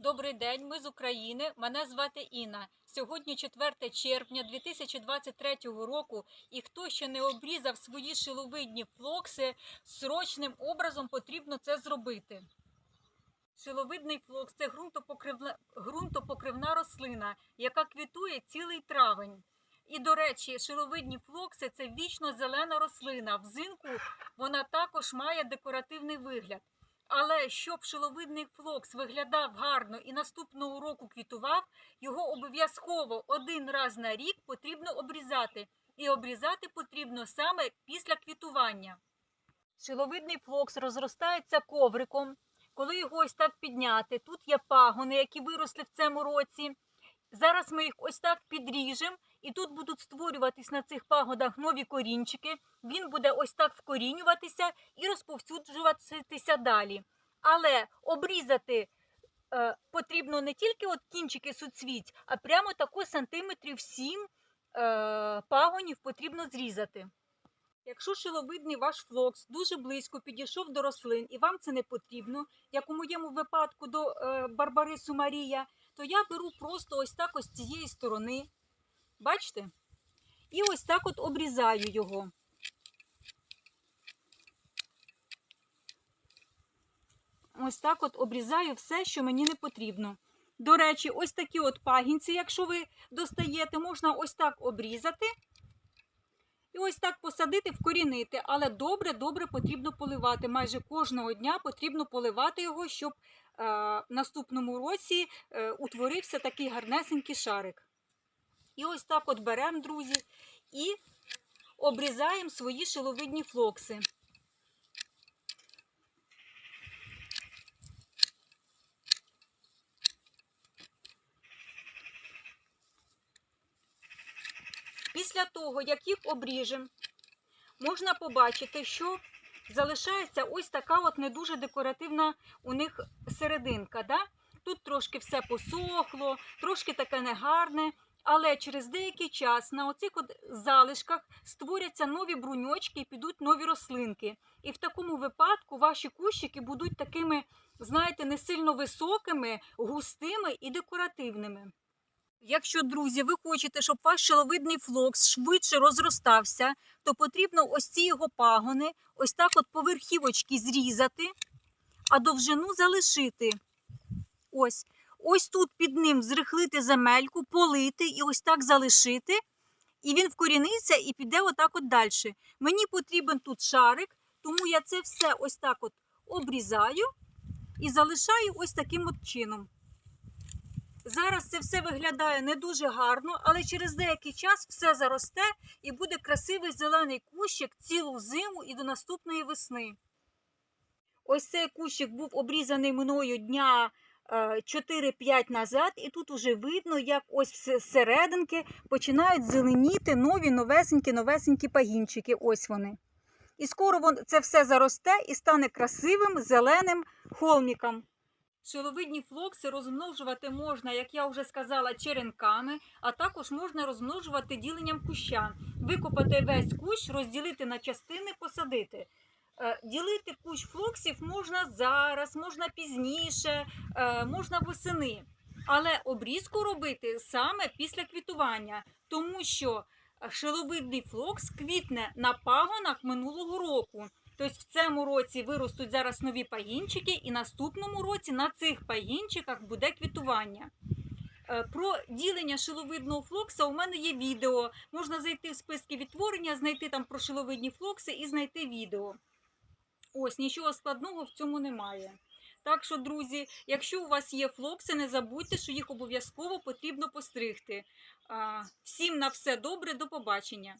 Добрий день, ми з України. Мене звати Інна. Сьогодні 4 червня 2023 року, і хто ще не обрізав свої шиловидні флокси, срочним образом потрібно це зробити. Шиловидний флокс це ґрунтопокривна, ґрунтопокривна рослина, яка квітує цілий травень. І, до речі, шиловидні флокси це вічно зелена рослина. Взимку вона також має декоративний вигляд. Але щоб шиловидний флокс виглядав гарно і наступного року квітував, його обов'язково один раз на рік потрібно обрізати. І обрізати потрібно саме після квітування. Шиловидний флокс розростається ковриком. Коли його ось так підняти, тут є пагони, які виросли в цьому році. Зараз ми їх ось так підріжемо, і тут будуть створюватись на цих пагодах нові корінчики. Він буде ось так вкорінюватися і розповсюджуватися далі. Але обрізати е, потрібно не тільки от кінчики суцвіть, а прямо тако сантиметрів 7 е, пагонів потрібно зрізати. Якщо шиловидний ваш флокс дуже близько підійшов до рослин і вам це не потрібно, як у моєму випадку до е, Барбарису Марія, то я беру просто ось так ось цієї сторони. Бачите? І ось так от обрізаю його. Ось так от обрізаю все, що мені не потрібно. До речі, ось такі от пагінці, якщо ви достаєте, можна ось так обрізати. І ось так посадити, вкорінити. Але добре-добре потрібно поливати. Майже кожного дня потрібно поливати його, щоб е, в наступному році е, утворився такий гарнесенький шарик. І ось так от беремо, друзі, і обрізаємо свої шиловидні флокси. Після того, як їх обріжемо, можна побачити, що залишається ось така от не дуже декоративна у них серединка. Да? Тут трошки все посохло, трошки таке негарне. Але через деякий час на оцих от залишках створяться нові бруньочки і підуть нові рослинки. І в такому випадку ваші кущики будуть такими, знаєте, не сильно високими, густими і декоративними. Якщо, друзі, ви хочете, щоб ваш шиловидний флокс швидше розростався, то потрібно ось ці його пагони, ось так от по верхівочки зрізати, а довжину залишити. Ось. Ось тут під ним зрихлити земельку, полити і ось так залишити. І він вкоріниться і піде отак от далі. Мені потрібен тут шарик, тому я це все ось так от обрізаю і залишаю ось таким от чином. Зараз це все виглядає не дуже гарно, але через деякий час все заросте і буде красивий зелений кущик цілу зиму і до наступної весни. Ось цей кущик був обрізаний мною дня 4-5 назад, і тут уже видно, як ось серединки починають зеленіти нові новесенькі новесенькі пагінчики. Ось вони. І скоро це все заросте і стане красивим зеленим холміком. Шиловидні флокси розмножувати можна, як я вже сказала, черенками, а також можна розмножувати діленням куща. Викопати весь кущ, розділити на частини, посадити. Е, Ділити кущ флоксів можна зараз, можна пізніше, е, можна восени. Але обрізку робити саме після квітування, тому що шиловидний флокс квітне на пагонах минулого року. Тобто в цьому році виростуть зараз нові пагінчики, і наступному році на цих пагінчиках буде квітування. Е, Про ділення шиловидного флокса у мене є відео. Можна зайти в списки відтворення, знайти там про шиловидні флокси і знайти відео. Ось нічого складного в цьому немає. Так що, друзі, якщо у вас є флокси, не забудьте, що їх обов'язково потрібно постригти. Всім на все добре, до побачення.